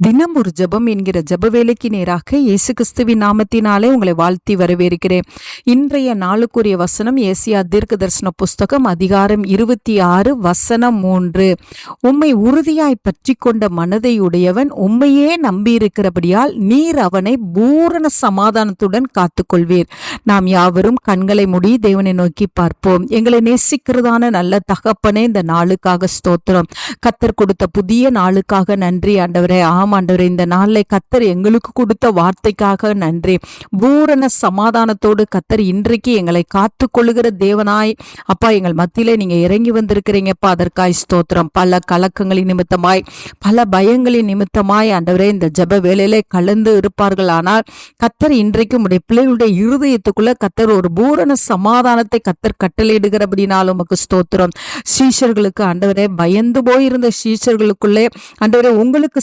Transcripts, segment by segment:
தினம் ஒரு ஜெபம் என்கிற ஜெப வேலைக்கு நேராக இயேசு கிறிஸ்துவின் நாமத்தினாலே உங்களை வாழ்த்தி வரவேற்கிறேன். இன்றைய நாளுக்குரிய வசனம் ஏசியா தீர்க்க தரிசன புஸ்தகம் அதிகாரம் இருபத்தி ஆறு வசனம் மூன்று. உம்மை உறுதியாய் பற்றி கொண்ட மனதை உடையவன் உம்மையே நம்பியிருக்கிறபடியால் நீர் அவனை பூரண சமாதானத்துடன் காத்துக்கொள்வீர். நாம் யாவரும் கண்களை முடி தேவனை நோக்கி பார்ப்போம். எங்களை நேசிக்கிறதான நல்ல தகப்பனே இந்த நாளுக்காக ஸ்தோத்திரம். கத்தர் கொடுத்த புதிய நாளுக்காக நன்றி ஆண்டவரே ஆம் ஆண்டவரே இந்த நாளில் கத்தர் எங்களுக்கு கொடுத்த வார்த்தைக்காக நன்றி. பூரண சமாதானத்தோடு கத்தர் இன்றைக்கு எங்களை காத்து கொள்ளுகிற தேவனாய். அப்பா எங்கள் மத்தியிலே நீங்க இறங்கி வந்திருக்கிறீங்கப்பா. அதற்காய் ஸ்தோத்திரம். பல கலக்கங்களின் நிமித்தமாய் பல பயங்களின் நிமித்தமாய் ஆண்டவரே இந்த ஜப வேலையிலே கலந்து இருப்பார்கள். ஆனால் கத்தர் இன்றைக்கு உடைய பிள்ளைகளுடைய இருதயத்துக்குள்ள கத்தர் ஒரு பூரண சமாதானத்தை கத்தர் கட்டளையிடுகிறபடினாலும் உமக்கு ஸ்தோத்திரம். சீஷர்களுக்கு ஆண்டவரே பயந்து போயிருந்த சீஷர்களுக்குள்ளே ஆண்டவரே உங்களுக்கு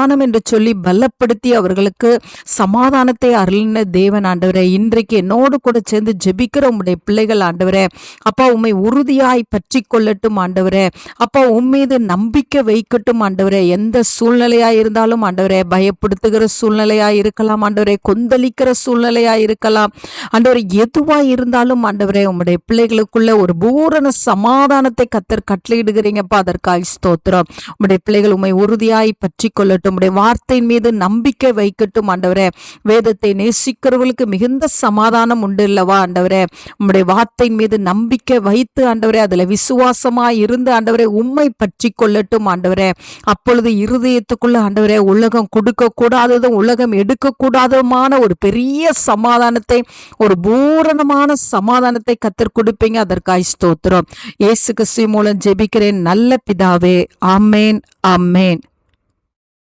சமாதானம் என்று சொல்லி பலப்படுத்தி அவர்களுக்கு சமாதானத்தை அருளின தேவன் ஆண்டவரே இன்றைக்கு என்னோடு கூட சேர்ந்து ஜெபிக்கிற உம்முடைய பிள்ளைகள் ஆண்டவரே அப்பா உம்மை உறுதியாய் பற்றி கொள்ளட்டும் ஆண்டவரே அப்பா உம்மீது நம்பிக்கை வைக்கட்டும் ஆண்டவரே எந்த சூழ்நிலையா இருந்தாலும் ஆண்டவரே பயப்படுத்துகிற சூழ்நிலையா இருக்கலாம் ஆண்டவரே கொந்தளிக்கிற சூழ்நிலையா இருக்கலாம். ஆண்டவரே எதுவா இருந்தாலும் ஆண்டவரே உம்முடைய பிள்ளைகளுக்குள்ள ஒரு பூரண சமாதானத்தை கத்தர் கட்டளையிடுகிறீங்கப்பா அதற்காக ஸ்தோத்திரம். உம்முடைய பிள்ளைகள் உம்மை உறுதியாய் பற்றி கொள்ளட்டும். உம்முடைய வார்த்தையின் மீது நம்பிக்கை வைக்கட்டும் ஆண்டவரே. வேதத்தை நேசிக்கிறவர்களுக்கு மிகுந்த சமாதானம் உண்டு இல்லவா ஆண்டவரே. உம்முடைய வார்த்தையின் மீது நம்பிக்கை வைத்து ஆண்டவரே அதுல விசுவாசமா இருந்து ஆண்டவரே உண்மை பற்றி கொள்ளட்டும் ஆண்டவரே. அப்பொழுது இருதயத்துக்குள்ள ஆண்டவரே உலகம் கொடுக்க கூடாததும் உலகம் எடுக்க கூடாததுமான ஒரு பெரிய சமாதானத்தை ஒரு பூரணமான சமாதானத்தை கத்தர் கொடுப்பீங்க. அதற்காய் ஸ்தோத்திரம். இயேசு கிறிஸ்து மூலம் ஜெபிக்கிறேன். நல்ல பிதாவே. ஆமேன் ஆமேன்.